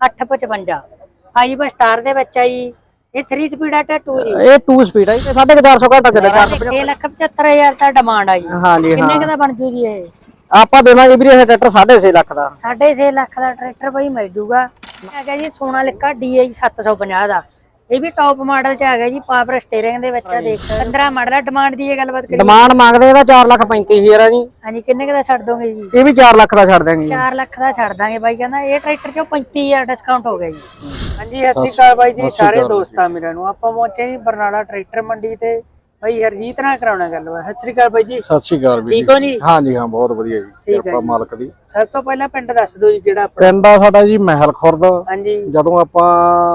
855 5 ਬਸ star ਦੇ ਵਿੱਚ ਆ ਜੀ ਇਹ 3 ਸਪੀਡ ਆ 2 ਜੀ? ਇਹ 2 ਸਪੀਡ ਆ ਜੀ 450 ਘੰਟਾ ਚੱਲੇ 450 6 ਲੱਖ 75000 ਦਾ ਡਿਮਾਂਡ ਆ ਜੀ। ਹਾਂਜੀ ਕਿੰਨੇ ਹਾਂ ਕੁ ਦਾ ਬਣ ਜੂ ਜੀ ਇਹ? ਆਪਾਂ ਦੇਵਾਂਗੇ ਵੀਰੇ ਇਹ ਟਰੈਕਟਰ 6.5 ਲੱਖ ਦਾ। 6.5 ਲੱਖ ਦਾ ਟਰੈਕਟਰ ਬਈ ਮਿਲ ਜੂਗਾ। ਹੈਗਾ ਜੀ ਸੋਨਾਲਿਕਾ DI 750 ਦਾ। ਇਹ ਵੀ ਟੌਪ ਮਾਡਲ ਚ ਹੈਗਾ ਜੀ ਪਾਵਰ ਸਟੀਅਰਿੰਗ ਦੇ ਵਿੱਚ ਆ ਦੇਖ ਸਕਦੇ 15 ਮਾਡਲ ਆ ਡਿਮਾਂਡ ਦੀ ਇਹ ਗੱਲਬਾਤ ਕਰੀ ਡਿਮਾਂਡ ਮੰਗਦੇ ਇਹਦਾ 4 ਲੱਖ 35000 ਆ ਜੀ। ਹਾਂਜੀ ਕਿੰਨੇ ਕੁ ਦਾ ਛੱਡ ਦੋਗੇ ਜੀ? ਇਹ ਵੀ 4 ਲੱਖ ਦਾ ਛੱਡ ਦਾਂਗੇ ਜੀ। 4 ਲੱਖ ਦਾ ਛੱਡ ਦਾਂਗੇ ਬਾਈ ਕਹਿੰਦਾ ਇਹ ਟਰੈਕਟਰ ਚੋਂ 35000 ਡਿਸਕਾਊਂਟ ਹੋ ਗਿਆ ਜੀ? ਹਾਂਜੀ ਸਤਿ ਸ਼੍ਰੀ ਅਕਾਲ ਬਾਈ ਜੀ ਸਾਰੇ ਦੋਸਤਾਂ ਮੇਰਿਆਂ ਨੂੰ। ਆਪਾਂ ਪਹੁੰਚੇ ਜੀ ਬਰਨਾਲਾ ਟਰੈਕਟਰ ਮੰਡੀ ਤੇ। ਬਾਈ ਹਰਜੀਤ ਨਾਲ ਕਰਾਉਣਾ ਗੱਲ ਵਾ। ਸਤਿ ਸ਼੍ਰੀ ਅਕਾਲ ਬਾਈ ਜੀ। ਸਤਿ ਸ਼੍ਰੀ ਅਕਾਲ ਵੀਰ ਠੀਕ ਹੋ ਜੀ? ਹਾਂਜੀ ਹਾਂ ਬਹੁਤ ਵਧੀਆ ਜੀ ਠੀਕ ਹੈ ਕਿਰਪਾ ਜੀ। ਮਾਲਕ ਦੀ। ਸਭ ਤੋਂ ਪਹਿਲਾਂ ਪਿੰਡ ਦੱਸ ਦਿਓ ਜੀ ਕਿਹੜਾ ਆਪਣਾ? ਪਿੰਡ ਆ ਸਾਡਾ ਜੀ ਮਹਿਲ ਖੁਰਦ ਹਾਂਜੀ। ਜਦੋਂ ਆਪਾਂ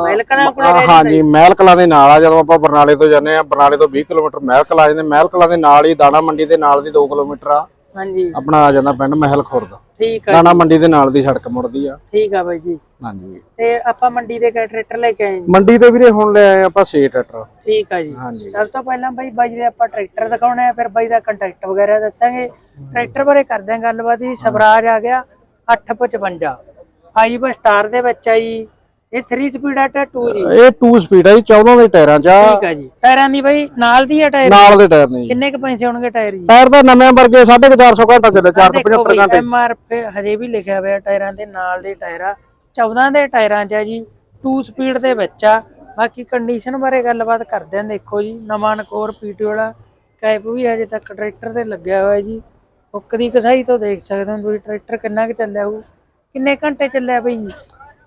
ਮਹਿਲ ਕਲਾਂ ਕੋਲੇ ਹਾਂ, ਰਹਿੰਦੇ ਹਾਂਜੀ ਮਹਿਲ ਕਲਾਂ ਦੇ ਨਾਲ ਆ ਜਦੋਂ ਆਪਾਂ ਬਰਨਾਲੇ ਤੋਂ ਜਾਂਦੇ ਆ ਬਰਨਾਲੇ ਤੋਂ 20 ਕਿਲੋਮੀਟਰ ਮਹਿਲ ਕਲਾਂ ਜਾਂਦੇ ਮਹਿਲ ਕਲਾਂ ਦੇ ਨਾਲ ਹੀ ਦਾਣਾ ਮੰਡੀ ਦੇ ਨਾਲ ਦੀ 2 ਕਿਲੋਮੀਟਰ ਆ। ਹਾਂਜੀ। ਆਪਣਾ ਆ ਜਾਂਦਾ ਪਿੰਡ ਮਹਿਲ ਖੁਰਦ ਠੀਕ ਆ ਦਾਣਾ ਮੰਡੀ ਦੇ ਨਾਲ ਦੀ ਸੜਕ ਮੁੜਦੀ ਆ। ਠੀਕ ਆ ਬਾਈ ਜੀ। ਹਾਂਜੀ। ਤੇ ਆਪਾਂ ਮੰਡੀ ਦੇ ਕਿਹੜਾ ਟਰੈਕਟਰ ਲੈ ਕੇ ਆਏ ਜੀ? ਮੰਡੀ ਤੇ ਵੀਰੇ ਹੁਣ ਲੈ ਆਏ ਆਪਾਂ 6 ਟਰੈਕਟਰ। ਠੀਕ ਆ ਜੀ। ਹਾਂਜੀ। ਸਭ ਤੋਂ ਪਹਿਲਾਂ ਬਾਈ ਬਾਈ ਦੇ ਆਪਾਂ ਟਰੈਕਟਰ ਦਿਖਾਉਣੇ ਆ ਫਿਰ ਬਾਈ ਦਾ ਕੰਟੈਕਟ ਵਗੈਰਾ ਦੱਸਾਂਗੇ। ਟਰੈਕਟਰ ਬਾਰੇ ਕਰਦੇ ਆਂ ਗੱਲਬਾਤ ਜੀ ਸਵਰਾਜ ਆ ਗਿਆ 855 5 ਸਟਾਰ ਦੇ ਵਿੱਚ ਆ ਜੀ। ਇਹ 3 ਸਪੀਡ ਆ 2 ਜੀ ਇਹ 2 ਸਪੀਡ ਆ ਜੀ 14 ਦੇ ਟਾਇਰਾਂ ਚ ਆ। ਠੀਕ ਆ ਜੀ। ਟਾਇਰਾਂ ਦੀ ਬਾਈ ਨਾਲ ਦੀ ਆ ਟਾਇਰ? ਨਾਲ ਦੇ ਟਾਇਰ ਨੇ ਜੀ। ਕਿੰਨੇ ਕ ਪੈਸੇ ਹੋਣਗੇ ਟਾਇਰ ਜੀ? ਟਾਇਰ ਤਾਂ ਨਵੇਂ ਵਰਗੇ 450 ਘੰਟਾ ਚੱਲੇ 475 ਘੰਟੇ ਐਮ ਆਰ ਹਜੇ ਵੀ ਲਿਖਿਆ ਹੋਇਆ ਟਾਇਰਾਂ ਦੇ ਨਾਲ ਦੇ ਟਾਇਰ ਆ। 14 ਦੇ ਟਾਇਰਾਂ 'ਚ ਆ ਜੀ 2 ਸਪੀਡ ਦੇ ਵਿੱਚ ਆ। ਬਾਕੀ ਕੰਡੀਸ਼ਨ ਬਾਰੇ ਗੱਲਬਾਤ ਕਰਦੇ ਆਂ ਦੇਖੋ ਜੀ ਨਵਾਂ ਨਕੋਰ ਪੀਟੀ ਵਾਲਾ ਕੈਪ ਵੀ ਹਜੇ ਤੱਕ ਟਰੈਕਟਰ ਤੇ ਲੱਗਿਆ ਹੋਇਆ ਜੀ। ਹੁੱਕ ਦੀ ਕਸਾਈ ਤੋਂ ਦੇਖ ਸਕਦੇ ਹੋ ਤੁਸੀਂ ਟਰੈਕਟਰ ਕਿੰਨਾ ਕੁ ਚੱਲਿਆ ਹੋਊ ਕਿੰਨੇ ਘੰਟੇ ਚੱਲਿਆ ਬਈ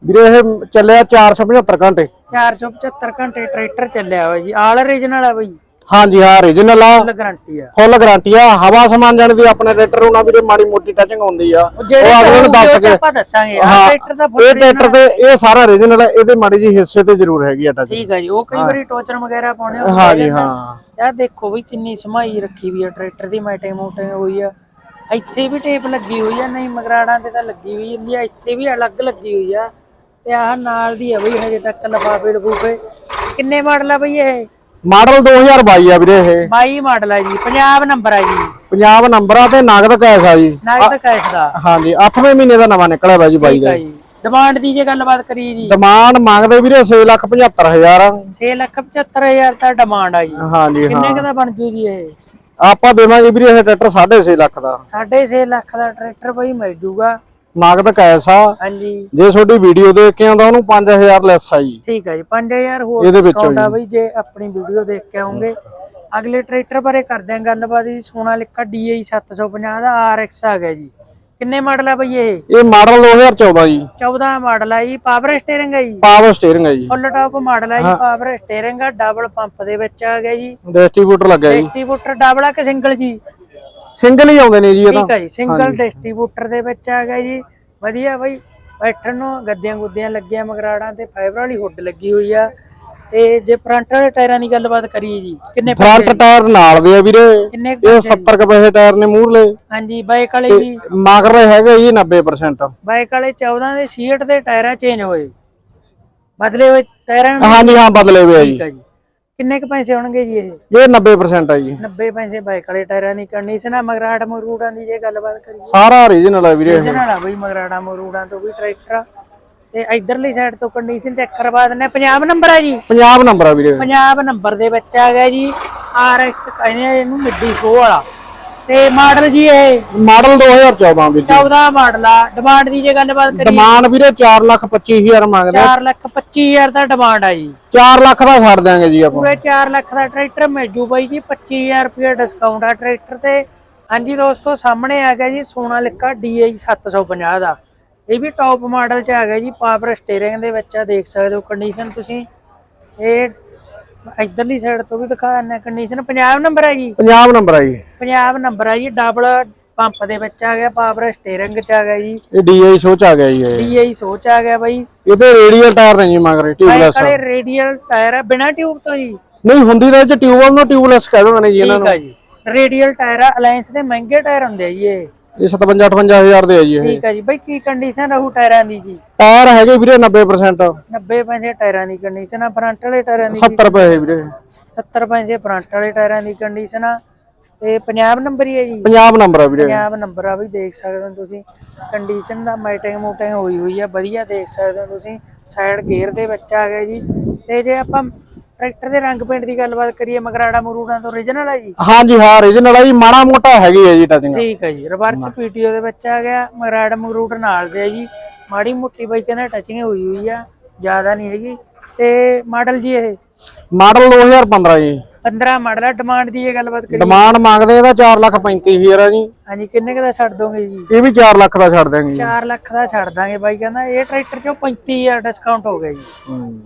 ਵੀਰੇ ਇਹ ਚੱਲਿਆ 475 ਘੰਟੇ। 475 ਘੰਟੇ ਟਰੈਕਟਰ ਚੱਲਿਆ ਹੋਇਆ ਜੀ ਆਲ ਰੀਜਨਲ ਆ ਬਈ। ਹਾਂਜੀ ਹਾਂ ਰੀਜਨਲ ਆ। ਫੁੱਲ ਗਾਰੰਟੀ ਆ। ਫੁੱਲ ਗਾਰੰਟੀ ਆ। ਹਵਾ ਸਮਾਨ ਜਾਣ ਦੀ ਆਪਣੇ ਟਰੈਕਟਰ ਨੂੰ ਨਾ ਵੀਰੇ ਮਾੜੀ ਮੋਟੀ ਟੱਚਿੰਗ ਹੁੰਦੀ ਆ। ਉਹ ਅਗਲੇ ਨੂੰ ਦੱਸ ਕੇ ਆਪਾਂ ਦੱਸਾਂਗੇ। ਆ ਹਾਂ, ਟਰੈਕਟਰ ਦਾ ਇਹ ਫੁੱਲ ਟਰੈਕਟਰ ਤੇ ਇਹ ਸਾਰਾ ਰੀਜਨਲ ਹੈ ਇਹਦੇ ਮਾੜੀ ਜੀ ਹਿੱਸੇ ਤੇ ਜ਼ਰੂਰ ਹੈਗੀ ਆ ਟੱਚ ਠੀਕ ਆ ਜੀ। ਉਹ ਕਈ ਵਾਰੀ ਟੋਚਰ ਵਗੈਰਾ ਪਾਉਣੇ ਹੁੰਦੇ ਹਾਂ ਆ ਜੀ ਜਾਂਦਾ। ਹਾਂ। ਯਾਰ ਦੇਖੋ ਵੀ ਕਿੰਨੀ ਸਮਾਈ ਰੱਖੀ ਵੀ ਆ ਟਰੈਕਟਰ ਦੀ ਮੈਟਿੰਗ ਮੋਟਿੰਗ ਹੋਈ ਆ। ਇੱਥੇ ਵੀ ਟੇਪ ਲੱਗੀ ਹੋਈ ਆ ਨਹੀਂ ਮਗਰਾੜਾਂ ਤੇ ਤਾਂ ਲੱਗੀ ਹੋਈ ਹੁੰਦੀ ਆ। ਇੱਥੇ ਵੀ ਅਲੱਗ ਲੱਗੀ ਹੋਈ ਆ। ਤੇ ਆਹ ਨਾਲ ਦੀ ਆ ਬਈ ਹਜੇ ਤੱਕ ਲਫਾਫੇ ਲਫੂਫੇ ਕਿੰਨੇ ਮਾਡਲ ਆ ਬਈ ਇਹ? ਮਾਡਲ 2022 ਆ ਵੀਰੇ ਇਹ। 22 ਮਾਡਲ ਆ ਜੀ ਪੰਜਾਬ ਨੰਬਰ ਆ ਜੀ। ਪੰਜਾਬ ਨੰਬਰ ਆ ਤੇ ਨਗਦ ਕੈਸ਼ ਆ ਜੀ। ਨਗਦ ਕੈਸ਼ ਦਾ। ਹਾਂਜੀ 8ਵੇਂ ਮਹੀਨੇ ਦਾ ਨਵਾਂ ਨਿਕਲਿਆ ਵਾ ਜੀ ਬਾਈ ਦਾ। ਡਿਮਾਂਡ ਦੀ ਜੇ ਗੱਲਬਾਤ ਕਰੀਏ ਜੀ। ਡਿਮਾਂਡ ਮੰਗਦੇ ਵੀਰੇ 675000 6 ਲੱਖ 75000 ਦਾ ਡਿਮਾਂਡ ਆ ਜੀ। ਹਾਂਜੀ ਹਾਂ। ਕਿੰਨੇ ਕੁ ਦਾ ਬਣ ਜੂ ਜੀ ਇਹ? ਆਪਾਂ ਦੇਵਾਂਗੇ ਵੀਰੇ ਇਹ ਟਰੈਕਟਰ 6.5 ਲੱਖ ਦਾ। 6.5 ਲੱਖ ਦਾ ਟਰੈਕਟਰ ਬਈ ਮਿਲ ਜੂਗਾ। ਨਗਦ ਕੈਸ਼ ਆ। ਹਾਂਜੀ। ਜੇ ਤੁਹਾਡੀ ਵੀਡੀਓ ਦੇਖ ਕੇ ਆਉਂਦਾ ਉਹਨੂੰ 5000 ਲੈਸ ਆ ਜੀ। ਠੀਕ ਹੈ ਜੀ 5000 ਹੋਰ ਇਹਦੇ ਵਿੱਚੋਂ ਆ ਬਈ ਜੇ ਆਪਣੀ ਵੀਡੀਓ ਦੇਖ ਕੇ ਆਉਂਗੇ। ਅਗਲੇ ਟਰੈਕਟਰ ਬਾਰੇ ਕਰਦੇ ਆਂ ਗੱਲਬਾਤ ਜੀ ਸੋਨਾਲਿਕਾ DI 750 ਦਾ RX ਆ ਗਿਆ ਜੀ। ਕਿੰਨੇ ਮਾਡਲ ਆ ਬਈ ਇਹ? ਇਹ ਮਾਡਲ 2014 ਜੀ। 14 ਮਾਡਲ ਆ ਜੀ ਪਾਵਰ ਸਟੀਅਰਿੰਗ ਹੈ ਜੀ। ਪਾਵਰ ਸਟੀਅਰਿੰਗ ਹੈ ਜੀ। ਫੁੱਲ ਟਾਪ ਮਾਡਲ ਆ ਜੀ ਪਾਵਰ ਸਟੀਅਰਿੰਗ ਆ ਡਬਲ ਪੰਪ ਦੇ ਵਿੱਚ ਆ ਗਿਆ ਜੀ। ਡਿਸਟ੍ਰੀਬਿਊਟਰ ਲੱਗਿਆ ਜੀ। ਡਿਸਟ੍ਰੀਬਿਊਟਰ ਡਬਲ ਆ ਕਿ ਸਿੰਗਲ ਜੀ? ਸਿੰਗਲ ਹੀ ਆਉਂਦੇ ਨੇ ਜੀ ਇਹ ਤਾਂ। ਠੀਕ ਹੈ ਜੀ ਸਿੰਗਲ ਡਿਸਟ੍ਰੀਬਿਊਟਰ ਦੇ ਵਿੱਚ ਆ ਗਿਆ ਜੀ। ਵਧੀਆ ਬਈ ਬੈਠਣ ਨੂੰ ਗੱਦਿਆਂ ਗੁੱਦਿਆਂ ਲੱਗੀਆਂ ਮਗਰਾੜਾਂ ਤੇ ਫਾਈਬਰ ਵਾਲੀ ਹੁੱਡ ਲੱਗੀ ਹੋਈ ਆ। ਤੇ ਜੇ ਫਰੰਟ ਵਾਲੇ ਟਾਇਰਾਂ ਦੀ ਗੱਲਬਾਤ ਕਰੀਏ ਜੀ ਕਿੰਨੇ ਫਰੰਟ ਟਾਇਰ ਨਾਲ ਦੇ ਆ ਵੀਰੇ। ਇਹ ਪੈਸੇ 70 ਕੁ ਪੈਸੇ ਟਾਇਰ ਨੇ ਮੂਹਰਲੇ। ਹਾਂਜੀ ਬਾਈਕ ਵਾਲੇ ਜੀ। ਮਗਰ ਹੈਗੇ ਜੀ 90% ਬਾਈਕ ਵਾਲੇ 14 ਦੇ ਸੀਟ ਦੇ ਟਾਇਰਾਂ ਚੇਂਜ ਹੋਏ। ਬਦਲੇ ਹੋਏ ਟਾਇਰਾਂ ਹਾਂਜੀ ਹਾਂ ਬਦਲੇ ਹੋਏ ਆ ਜੀ। ਠੀਕ ਹੈ ਜੀ। ਕਿੰਨੇ ਕ ਪੈਸੇ ਹੋਣਗੇ ਜੀ ਇਹ ਇਹ 90% ਆ ਜੀ 90 ਪੈਸੇ ਬਾਈਕ ਵਾਲੇ ਟਾਇਰਾਂ ਦੀ ਕੰਡੀਸ਼ਨ ਆ ਮਗਰਾੜ ਮਰੂੜਾਂ ਦੀ ਜੇ ਗੱਲਬਾਤ ਕਰੀਏ ਸਾਰਾ ਓਰੀਜਨਲ ਆ ਵੀਰੇ ਇਹ। ਇਹਦੇ ਨਾਲ ਆ ਬਈ ਮਗਰਾੜਾ ਮਰੂੜਾਂ ਤੋਂ ਵੀ ਟਰੈਕਟਰ। ਤੇ ਇਧਰਲੀ ਸਾਈਡ ਤੋਂ ਕੰਡੀਸ਼ਨ ਚੈੱਕ ਕਰਵਾ ਆ। ਪੰਜਾਬ ਨੰਬਰ ਆ ਜੀ ਪੰਜਾਬ ਨੰਬਰ ਆ ਵੀਰੇ ਪੰਜਾਬ ਨੰਬਰ ਦੇ ਵਿੱਚ ਆ ਗਿਆ ਜੀ RX ਕਹਿੰਦੇ ਆ ਇਹਨੂੰ ਮਿੱਡੀ 100 ਵਾਲਾ ਤੇ ਮਾਡਲ ਜੀ ਇਹ? ਮਾਡਲ 2014 ਵੀਰੇ 14 ਮਾਡਲ ਆ। ਡਿਮਾਂਡ ਦੀ ਜੇ ਗੱਲਬਾਤ ਕਰੀਏ। ਡਿਮਾਂਡ ਵੀਰੇ 425000 ਮੰਗਦੇ 4 ਲੱਖ 25000 ਦਾ ਡਿਮਾਂਡ ਆ ਜੀ। 4 ਲੱਖ ਦਾ ਛੱਡ ਦਿਆਂਗੇ ਜੀ ਆਪਾਂ। ਪੂਰੇ 4 ਲੱਖ ਦਾ ਟਰੈਕਟਰ ਮਿਲ ਜੂ ਬਾਈ ਜੀ 25000 ਰੁਪਏ ਡਿਸਕਾਊਂਟ ਆ ਟਰੈਕਟਰ ਤੇ। ਹਾਂਜੀ ਦੋਸਤੋ ਸਾਹਮਣੇ ਆ ਗਿਆ ਜੀ ਸੋਨਾਲਿਕਾ DI 750 ਦਾ। ਇਹ ਵੀ ਟੌਪ ਮਾਡਲ ਚ ਆ ਗਿਆ ਜੀ ਪਾਵਰ ਸਟੀਅਰਿੰਗ ਦੇ ਵਿੱਚ ਆ ਦੇਖ ਸਕਦੇ ਹੋ ਕੰਡੀਸ਼ਨ ਤੁਸੀਂ। ਇਹ ਇਧਰਲੀ ਸਾਈਡ ਤੋਂ ਵੀ ਦਿਖਾ ਦਿੰਦੇ ਕੰਡੀਸ਼ਨ। ਪੰਜਾਬ ਨੰਬਰ ਹੈ ਜੀ। ਪੰਜਾਬ ਨੰਬਰ ਆ ਜੀ। ਪੰਜਾਬ ਨੰਬਰ ਆ ਜੀ ਡਬਲ ਪੰਪ ਦੇ ਵਿੱਚ ਆ ਗਿਆ ਪਾਵਰ ਸਟੀਅਰਿੰਗ ਚ ਆ ਗਿਆ ਜੀ। ਇਹ DI ਸੋਚ ਆ ਗਿਆ ਜੀ ਇਹ। DI ਸੋਚ ਆ ਗਿਆ ਬਾਈ। ਇਹਦੇ ਰੇਡੀਅਲ ਟਾਇਰ ਨੇ ਜੀ ਮਗਰ ਟਿਊਬਲੈਸ ਬਾਈਕ ਵਾਲੇ ਰੇਡੀਅਲ ਟਾਇਰ ਆ ਬਿਨਾ ਟਿਊਬ ਤੋਂ ਜੀ। ਨਹੀਂ ਹੁੰਦੀ ਤਾਂ ਇਹ ਚ ਟਿਊਬ ਨੂੰ ਟਿਊਬਲੈਸ ਕਹਿ ਦਿੰਦੇ ਨੇ ਜੀ ਇਹਨਾਂ ਠੀਕ ਆ ਜੀ। ਰੇਡੀਅਲ ਟਾਇਰ ਆ ਅਲਾਈਅੰਸ ਦੇ ਮਹਿੰਗੇ ਟਾਇਰ ਹੁੰਦੇ ਆ ਜੀ ਇਹ। ਨੂੰ ਇਹ 57 58000 ਦੇ ਆ ਜੀ ਇਹ। ਠੀਕ ਆ ਜੀ। ਬਈ ਕੀ ਕੰਡੀਸ਼ਨ ਰਹੂ ਟਾਇਰਾਂ ਦੀ ਜੀ? ਟਾਇਰ ਹੈਗੇ ਵੀਰੇ 90% 90 ਪੈਸੇ ਟਾਇਰਾਂ ਦੀ ਕੰਡੀਸ਼ਨ ਆ ਫਰੰਟ ਵਾਲੇ ਟਾਇਰਾਂ ਦੀ 70 ਪੈਸੇ ਵੀਰੇ। 70 ਪੈਸੇ ਫਰੰਟ ਵਾਲੇ ਟਾਇਰਾਂ ਦੀ ਕੰਡੀਸ਼ਨ ਆ। ਤੇ ਪੰਜਾਬ ਨੰਬਰ ਹੀ ਹੈ ਜੀ। ਪੰਜਾਬ ਨੰਬਰ ਆ ਵੀਰੇ। ਪੰਜਾਬ ਨੰਬਰ ਆ ਵੀ ਦੇਖ ਸਕਦੇ ਹੋ ਤੁਸੀਂ। ਕੰਡੀਸ਼ਨ ਦਾ ਮਾਈਟਿੰਗ ਮੂਟਿੰਗ ਹੋਈ ਹੋਈ ਆ ਵਧੀਆ ਦੇਖ ਸਕਦੇ ਹੋ ਤੁਸੀਂ। ਸਾਈਡ ਗੇਅਰ ਦੇ ਵਿੱਚ ਆ ਗਿਆ ਜੀ। ਤੇ ਜੇ ਆਪਾਂ ਟਰੈਕਟਰ ਦੇ ਰੰਗ ਪੇਂਟ ਦੀ ਗੱਲਬਾਤ ਕਰੀਏ ਮਗਰਾੜਾ ਮਰੂੜਾਂ ਤੋਂ origignal ਆ ਜੀ? ਹਾਂਜੀ ਹਾਂ ਰੀਜਨਲ ਆ ਜੀ ਮਾੜਾ ਮੋਟਾ ਹੈਗੀ ਹੈ ਜੀ ਟਚਿੰਗ ਠੀਕ ਹੈ ਜੀ ਰਿਵਰਸ ਪੀਟੀਓ ਦੇ ਵਿੱਚ ਆ ਗਿਆ ਮਗਰਾੜਾ ਮਰੂੜ ਨਾਲ ਦੇ ਜੀ। ਮਾੜੀ ਮੁੱਟੀ ਬਾਈ ਕਹਿੰਦਾ ਟਚਿੰਗ ਹੋਈ ਹੋਈ ਆ ਜ਼ਿਆਦਾ ਨਹੀਂ ਹੈਗੀ। ਤੇ ਮਾਡਲ ਜੀ ਇਹ? ਮਾਡਲ 2015 ਜੀ। 15 ਮਾਡਲ ਆ ਡਿਮਾਂਡ ਦੀ ਇਹ ਗੱਲਬਾਤ ਕਰੀਏ। ਡਿਮਾਂਡ ਮੰਗਦੇ ਇਹਦਾ 4 ਲੱਖ 35000 ਆ ਜੀ। ਹਾਂਜੀ ਕਿੰਨੇ ਕੁ ਦਾ ਛੱਡ ਦੋਗੇ ਜੀ? ਇਹ ਵੀ 4 ਲੱਖ ਦਾ ਛੱਡ ਦਿਆਂਗੇ ਜੀ। 4 ਲੱਖ ਦਾ ਛੱਡ ਦਾਂਗੇ ਬਾਈ ਕਹਿੰਦਾ ਇਹ ਟਰੈਕਟਰ ਚੋਂ 35000 ਡਿਸਕਾਊਂਟ ਹੋ ਗਿਆ ਜੀ?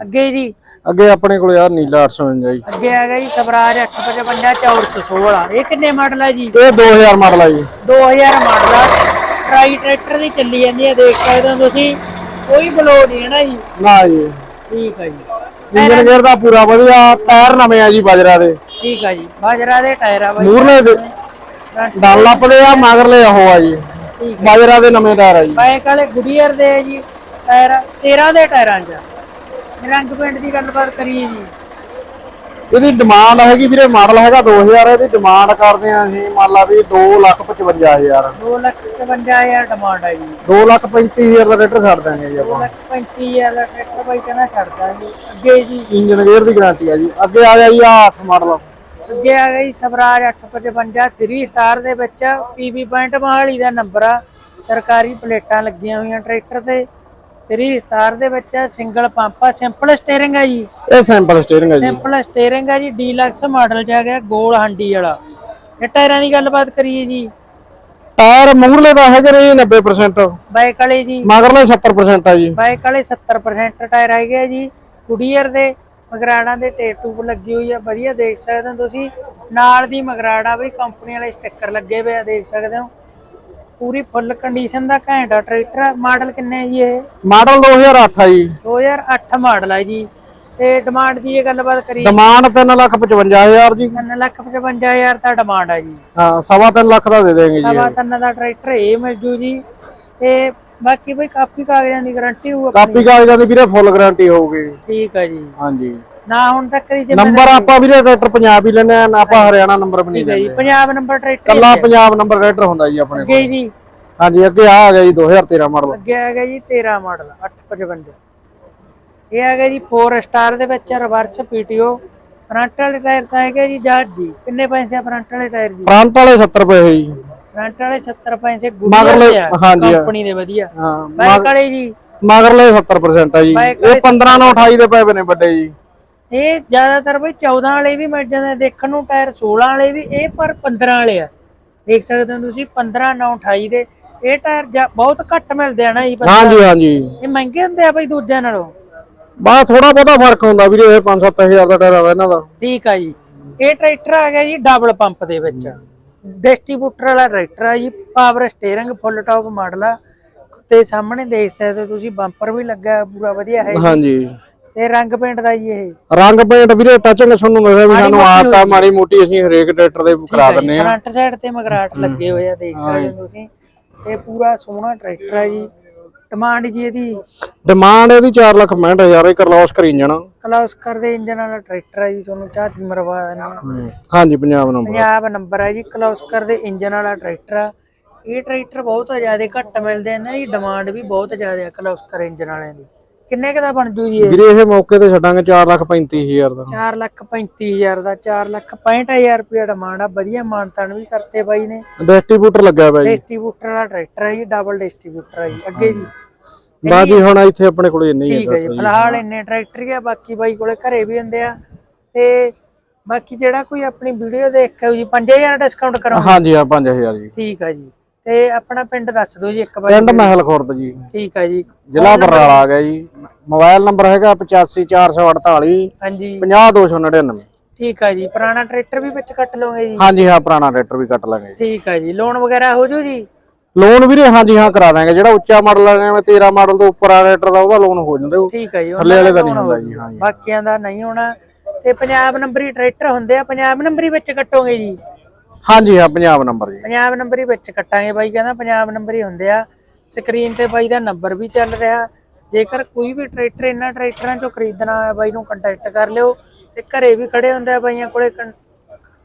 ਅੱਗੇ ਜੀ ਅੱਗੇ ਆਪਣੇ ਕੋਲ ਯਾਰ ਨੀਲਾ 855 ਜੀ। ਅੱਗੇ ਆ ਗਿਆ ਜੀ ਸਵਰਾਜ 855 416 ਇਹ ਕਿੰਨੇ ਮਾਡਲ ਆ ਜੀ? ਇਹ 2000 ਮਾਡਲ ਆ ਜੀ। 2000 ਮਾਡਲ ਆ। ਟਰਾਈ ਟਰੈਕਟਰ ਦੀ ਚੱਲੀ ਜਾਂਦੀ ਹੈ ਦੇਖ ਸਕਦੇ ਹੋ ਤੁਸੀਂ। ਕੋਈ ਬਲੋ ਨਹੀਂ ਹੈ ਨਾ ਜੀ। ਨਾ ਜੀ। ਠੀਕ ਆ ਜੀ। ਇੰਜਨ ਗੇਅਰ ਦਾ ਪੂਰਾ ਵਧੀਆ ਟਾਇਰ ਨਵੇਂ ਆ ਜੀ ਬਾਜਰਾ ਦੇ। ਠੀਕ ਆ ਜੀ। ਬਾਜਰਾ ਦੇ ਟਾਇਰ ਆ ਬਾਈ। ਮੂਰਲੇ ਦੇ ਡਾਲਪ ਦੇ ਆ ਮਗਰਲੇ ਉਹ ਆ ਜੀ। ਬਾਜਰਾ ਦੇ ਨਵੇਂ ਟਾਇਰ ਆ ਜੀ। ਬਾਈਕ ਵਾਲੇ ਗੁਡੀਅਰ ਦੇ ਆ ਜੀ ਟਾਇਰ। 13 ਦੇ ਟਾਇਰਾਂ 'ਚ ਰੰਗ ਪੇਂਟ ਦੀ ਗੱਲਬਾਤ ਕਰੀਏ ਜੀ। ਇਹਦੀ ਡਿਮਾਂਡ ਹੈਗੀ ਵੀਰੇ ਮਾਡਲ ਹੈਗਾ 2000 ਇਹਦੀ ਡਿਮਾਂਡ ਕਰਦੇ ਆ ਅਸੀਂ ਮੰਨ ਲਾ ਵੀ 255000 2 ਲੱਖ 55000 ਡਿਮਾਂਡ ਆ ਜੀ। 235000 ਦਾ ਰੇਟਰ ਛੱਡ ਦਾਂਗੇ ਜੀ 2 ਆਪਾਂ ਲੱਖ 35000 ਦਾ ਟਰੈਕਟਰ ਬਾਈ ਕਹਿੰਦਾ ਛੱਡ ਦਾਂਗੇ ਅੱਗੇ ਜੀ। ਇੰਜਨ ਗੇਅਰ ਦੀ ਗਾਰੰਟੀ ਆ ਜੀ। ਅੱਗੇ ਆ ਗਿਆ ਜੀ ਆ 8 ਮਾਡਲ ਅੱਗੇ ਆ ਗਈ ਸਵਰਾਜ 855 3 ਸਟਾਰ ਦੇ ਵਿੱਚ ਪੀਬੀ ਪੁਆਇੰਟ ਮਹਾਲੀ ਦਾ ਨੰਬਰ ਆ। ਸਰਕਾਰੀ ਪਲੇਟਾਂ ਲੱਗੀਆਂ ਹੋਈਆਂ ਟਰੈਕਟਰ ਤੇ। 3 ਸਟਾਰ ਦੇ ਵਿੱਚ ਸਿੰਗਲ ਪੰਪ ਆ ਸਿੰਪਲ ਸਟੀਅਰਿੰਗ ਆ ਜੀ। ਇਹ ਸੈਂਪਲ ਸਟੀਅਰਿੰਗ ਆ ਜੀ। ਸਿੰਪਲ ਸਟੀਅਰਿੰਗ ਆ ਜੀ ਡੀਲਕਸ ਮਾਡਲ ਚ ਆ ਗਿਆ ਗੋਲ ਹਾਂਡੀ ਵਾਲਾ। ਇਹ ਟਾਇਰਾਂ ਦੀ ਗੱਲਬਾਤ ਕਰੀਏ ਜੀ। ਟਾਇਰ ਮੂਰਲੇ ਦਾ ਹੈਗੇ ਨੇ ਜੀ 90% ਬਾਈਕ ਵਾਲੇ ਜੀ। ਮਗਰਲੇ 70% ਆ ਜੀ। ਬਾਈਕ ਵਾਲੇ 70% ਟਾਇਰ ਹੈਗੇ ਆ ਜੀ। ਗੁਡੀਅਰ ਦੇ ਮਗਰਾੜਾਂ ਦੇ ਟੇਪ ਟੂਬ ਲੱਗੀ ਹੋਈ ਆ ਵਧੀਆ ਦੇਖ ਸਕਦੇ ਹੋ ਤੁਸੀਂ। ਨਾਲ ਦੀ ਮਗਰਾੜਾ ਵੀ ਕੰਪਨੀ ਵਾਲੇ ਸਟicker ਲੱਗੇ ਹੋਏ ਆ ਦੇਖ ਸਕਦੇ ਹੋ। ਪੂਰੀ ਫੁੱਲ ਕੰਡੀਸ਼ਨ ਦਾ ਘੈਂਟਾ ਟਰੈਕਟਰ ਮਾਡਲ ਕਿੰਨੇ ਹੈ ਜੀ ਇਹ? ਮਾਡਲ 2008 ਆ ਜੀ। 2008 ਮਾਡਲ ਹੈ ਜੀ। ਤੇ ਡਿਮਾਂਡ ਦੀ ਇਹ ਗੱਲਬਾਤ ਕਰੀ ਡਿਮਾਂਡ 355000 ਜੀ। 355000 ਦਾ ਡਿਮਾਂਡ ਹੈ ਜੀ। ਹਾਂ ਸਵਾ ਤਿੰਨ ਲੱਖ ਦਾ ਦੇ ਦੇਂਗੇ ਜੀ ਸਵਾ ਤਿੰਨ ਦਾ ਟਰੈਕਟਰ ਇਹ ਮਿਲ ਜੂ ਜੀ। ਤੇ ਬਾਕੀ ਬਈ ਕਾਪੀ ਕਾਗਜ਼ਾਂ ਦੀ ਗਾਰੰਟੀ ਹੋਊ ਕਾਪੀ ਕਾਗਜ਼ਾਂ ਦੀ ਵੀਰੇ ਫੁੱਲ ਗਾਰੰਟੀ ਹੋਊਗੀ। ਠੀਕ ਹੈ ਜੀ। ਹਾਂਜੀ। ਨਾ ਹੁਣ ਤੱਕ ਦੀ ਜੇ ਨੰਬਰ ਆਪਾਂ ਵੀਰੇ ਟਰੈਕਟਰ ਪੰਜਾਬ ਹੀ ਲੈਨੇ ਆ ਨਾ ਆਪਾਂ ਹਰਿਆਣਾ ਨੰਬਰ ਵੀ ਨਹੀਂ ਠੀਕ ਹੈ ਜੀ ਲੈਂਦੇ। ਪੰਜਾਬ ਨੰਬਰ ਟਰੈਕਟਰ ਕੱਲਾ ਪੰਜਾਬ ਨੰਬਰ ਟਰੈਕਟਰ ਹੁੰਦਾ ਜੀ ਆਪਣੇ ਕੋਲ। ਅੱਗੇ ਜੀ। ਹਾਂਜੀ ਅੱਗੇ ਆ ਗਿਆ ਜੀ 2013 ਮਾਡਲ ਅੱਗੇ ਆ ਗਿਆ ਜੀ 13 ਮਾਡਲ 855 ਇਹ ਆ ਗਿਆ ਜੀ 4 ਸਟਾਰ ਦੇ ਵਿੱਚ ਰਿਵਰਸ ਪੀਟੀਓ ਫਰੰਟ ਵਾਲੇ ਟਾਇਰ ਤਾਂ ਹੈਗੇ ਜੀ ਜੱਜ ਜੀ। ਕਿੰਨੇ ਪੈਸੇ ਆ ਫਰੰਟ ਵਾਲੇ ਟਾਇਰ ਜੀ? ਫਰੰਟ ਵਾਲੇ 70 ਰੁਪਏ ਜੀ ਫਰੰਟ ਵਾਲੇ 70 ਪੈਸੇ ਮਗਰਲੇ- ਗੁੱਡੀ ਹਾਂਜੀ, ਕੰਪਨੀ ਦੇ ਵਧੀਆ। ਹਾਂ ਬਾਈਕ ਵਾਲੇ ਜੀ। ਮਗਰਲੇ 70% ਆ ਜੀ। ਬਾਈਕ ਇਹ 15 ਨਾਲ 28 ਦੇ ਪਏ ਨੇ ਵੱਡੇ ਜੀ। ਇਹ ਜ਼ਿਆਦਾਤਰ ਬਈ 14 ਵਾਲੇ ਵੀ ਮਿਲ ਜਾਂਦੇ ਦੇਖਣ ਨੂੰ ਟਾਇਰ 16 ਵਾਲੇ ਵੀ ਇਹ ਪਰ 15 ਵਾਲੇ ਆ। ਦੇਖ ਸਕਦੇ ਹੋ ਤੁਸੀਂ 15 9 28 ਦੇ ਇਹ ਟਾਇਰ ਬਹੁਤ ਘੱਟ ਮਿਲਦੇ ਆ ਨਾ ਜੀ। ਹਾਂਜੀ ਹਾਂਜੀ। ਇਹ ਮਹਿੰਗੇ ਹੁੰਦੇ ਆ ਬਈ ਦੂਜਿਆਂ ਨਾਲੋਂ। ਬਾ ਥੋੜਾ ਬਹੁਤਾ ਫ਼ਰਕ ਹੁੰਦਾ ਵੀਰੇ ਇਹ 5-7000 ਦਾ ਟਾਇਰ ਆ ਇਹਨਾਂ ਦਾ। ਠੀਕ ਆ ਜੀ। ਇਹ ਟਰੈਕਟਰ ਆ ਗਿਆ ਜੀ ਡਬਲ ਪੰਪ ਦੇ ਵਿੱਚ। ਡਿਸਟ੍ਰੀਬਿਊਟਰ ਵਾਲਾ ਟਰੈਕਟਰ ਆ ਜੀ power steering full top model ਆ। ਤੇ ਸਾਹਮਣੇ ਦੇਖ ਸਕਦੇ ਤੁਸੀਂ ਬੰਪਰ ਵੀ ਲੱਗਾ ਪੂਰਾ ਵਧੀਆ ਹੈ। ਹਾਂਜੀ। ਤੇ ਰੰਗ ਪੇਂਟ ਦਾ ਜੀ ਇਹ। ਰੰਗ ਪੇਂਟ ਵੀਰੇ ਟੱਚਿੰਗ ਤੁਹਾਨੂੰ ਦੱਸਿਆ ਵੀ ਸਾਨੂੰ ਆਦਤ ਆ ਮਾੜੀ ਮੋਟੀ ਅਸੀਂ ਹਰੇਕ ਟਰੈਕਟਰ ਦੇ ਕਰਾ ਦਿੰਨੇ ਆ ਫਰੰਟ ਸਾਈਡ ਤੇ ਮਗਰਾਟ ਲੱਗੇ ਹੋਏ ਆ ਦੇਖ ਸਕਦੇ ਹੋ ਤੁਸੀਂ। ਇਹ ਪੂਰਾ ਸੋਹਣਾ ਟਰੈਕਟਰ ਹੈ ਜੀ। ਡਿਮਾਂਡ ਜੀ ਇਹਦੀ। ਡਿਮਾਂਡ ਇਹਦੀ 4 ਲੱਖ 65000 ਇਹ ਕਰਲੋਸ ਕਰੀ ਇੰਜਣ ਕਲਾਸਕਰ ਦੇ ਇੰਜਨ ਵਾਲਾ ਟਰੈਕਟਰ ਹੈ ਜੀ ਤੁਹਾਨੂੰ ਝਾਤੀ ਮਰਵਾ ਦਿੰਦੇ ਆ ਹਾਂਜੀ ਪੰਜਾਬ ਨੰਬਰ ਪੰਜਾਬ ਨੰਬਰ ਹੈ ਜੀ ਕਲਾਸਕਰ ਦੇ ਇੰਜਨ ਵਾਲਾ ਟਰੈਕਟਰ ਆ। ਇਹ ਟਰੈਕਟਰ ਬਹੁਤ ਜ਼ਿਆਦਾ ਘੱਟ ਮਿਲਦੇ ਨੇ ਜੀ ਡਿਮਾਂਡ ਵੀ ਬਹੁਤ ਜ਼ਿਆਦਾ ਹੈ ਕਲਾਸਕਰ ਇੰਜਨ ਵਾਲਿਆਂ ਦੀ। ਕਿੰਨੇ ਕੁ ਦਾ ਬਣ ਜੂ ਜੀ ਇਹ? ਵੀਰੇ ਇਹ ਮੌਕੇ ਤੇ ਛੱਡਾਂਗੇ 4 ਲੱਖ 35000 ਦਾ। 4 ਲੱਖ 35000 ਦਾ 4 ਲੱਖ 65000 ਰੁਪਏ ਡਿਮਾਂਡ ਆ ਵਧੀਆ ਮਾਨਤਾਨ ਵੀ ਕਰਤੇ ਬਾਈ ਨੇ। ਡਿਸਟ੍ਰੀਬਿਊਟਰ ਪਿਆ ਜੀ ਡਿਸਟ੍ਰੀਬਿਊਟਰ ਵਾਲਾ ਟਰੈਕਟਰ ਹੈ ਜੀ ਡਬਲ ਡਿਸਟ੍ਰੀਬਿਊਟਰ ਹੈ ਜੀ ਅੱਗੇ ਜੀ। ਬਾਕੀ ਹੁਣ ਇੱਥੇ ਆਪਣੇ ਕੋਲ ਇੰਨੇ ਹੀ ਠੀਕ ਹੈ ਜੀ ਫਿਲਹਾਲ ਇੰਨੇ ਟਰੈਕਟਰ ਹੀ ਆ ਬਾਕੀ ਬਾਈ ਕੋਲੇ ਘਰੇ ਵੀ ਹੁੰਦੇ ਆ। ਤੇ ਬਾਕੀ ਜਿਹੜਾ ਕੋਈ ਆਪਣੀ ਵੀਡੀਓ ਦੇਖ ਕੇ ਜੀ 5000 ਡਿਸਕਾਊਂਟ ਕਰੋ ਹਾਂਜੀ ਆ 5000 ਜੀ। ਠੀਕ ਹੈ ਜੀ। ਤੇ ਆਪਣਾ ਪਿੰਡ ਦੱਸ ਦਿਓ ਜੀ ਇੱਕ ਵਾਰ ਪਿੰਡ ਮਹਿਲ ਖੁਰਦ ਜੀ। ਠੀਕ ਹੈ ਜੀ। ਜ਼ਿਲ੍ਹਾ ਬਰਨਾਲਾ ਆ ਗਿਆ ਜੀ। ਮੋਬਾਈਲ ਨੰਬਰ ਹੈਗਾ 85448 ਹਾਂਜੀ। 50299 ਠੀਕ ਹੈ ਜੀ। ਪੁਰਾਣਾ ਟਰੈਕਟਰ ਵੀ ਵਿੱਚ ਕੱਟ ਲਓਗੇ ਜੀ? ਹਾਂਜੀ ਹਾਂ ਪੁਰਾਣਾ ਟਰੈਕਟਰ ਵੀ ਕੱਟ ਲਾਂਗੇ ਠੀਕ ਹੈ ਜੀ। ਲੋਨ ਵਗੈਰਾ ਹੋ ਜੂ ਜੀ? ਲੋਨ ਵੀਰੇ ਹਾਂਜੀ ਹਾਂ ਕਰਾ ਦਾਂਗੇ। ਜਿਹੜਾ ਉੱਚਾ ਮਾਡਲ ਆ ਜਿਵੇਂ 13 ਮਾਡਲ ਤੋਂ ਉੱਪਰ ਆ ਟਰੈਕਟਰ ਦਾ ਉਹਦਾ ਲੋਨ ਹੋ ਜਾਂਦਾ ਉਹ ਠੀਕ ਹੈ ਜੀ ਥੱਲੇ ਵਾਲੇ ਦਾ ਨਹੀਂ ਹੁੰਦਾ ਜੂ। ਹਾਂਜੀ ਬਾਕੀਆਂ ਦਾ ਨਹੀਂ ਹੋਣਾ। ਤੇ ਪੰਜਾਬ ਨੰਬਰੀ ਟਰੈਕਟਰ ਹੁੰਦੇ ਆ ਪੰਜਾਬ ਨੰਬਰੀ ਵਿੱਚ ਕੱਟੋਗੇ ਜੀ? ਹਾਂਜੀ, ਹਾਂ, ਪੰਜਾਬ ਨੰਬਰ ਜੀ। ਪੰਜਾਬ ਨੰਬਰ ਹੀ ਵਿੱਚ ਕੱਟਾਂਗੇ ਬਾਈ, ਕਹਿੰਦਾ ਪੰਜਾਬ ਨੰਬਰ ਹੀ ਹੁੰਦੇ ਆ। ਸਕਰੀਨ ਤੇ ਬਾਈ ਦਾ ਨੰਬਰ ਵੀ ਚੱਲ ਰਿਹਾ। ਜੇਕਰ ਕੋਈ ਵੀ ਟਰੈਕਟਰ ਇਹਨਾਂ ਟਰੈਕਟਰਾਂ ਚੋਂ ਖਰੀਦਣਾ ਹੈ ਬਾਈ ਨੂੰ ਕੰਟੈਕਟ ਕਰ ਲਿਓ। ਤੇ ਘਰੇ ਵੀ ਖੜੇ ਹੁੰਦੇ ਆ ਬਾਈਆਂ ਕੋਲੇ ਕੰ-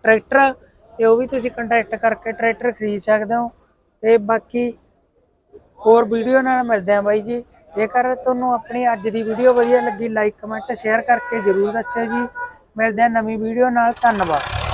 ਟਰੈਕਟਰ ਤੇ ਉਹ ਵੀ ਤੁਸੀਂ ਕੰਟੈਕਟ ਕਰਕੇ ਟਰੈਕਟਰ ਖਰੀਦ ਸਕਦੇ ਹੋ। ਤੇ ਬਾਕੀ ਹੋਰ ਵੀਡੀਓ ਨਾਲ ਮਿਲਦੇ ਆ ਬਾਈ ਜੀ। ਜੇਕਰ ਤੁਹਾਨੂੰ ਆਪਣੀ ਅੱਜ ਦੀ ਵੀਡੀਓ ਵਧੀਆ ਲੱਗੀ ਲਾਈਕ ਕਮੈਂਟ ਸ਼ੇਅਰ ਕਰਕੇ ਜਰੂਰ ਦੱਸਿਓ ਜੀ। ਮਿਲਦੇ ਆ ਨਵੀਂ ਵੀਡੀਓ ਨਾਲ। ਧੰਨਵਾਦ।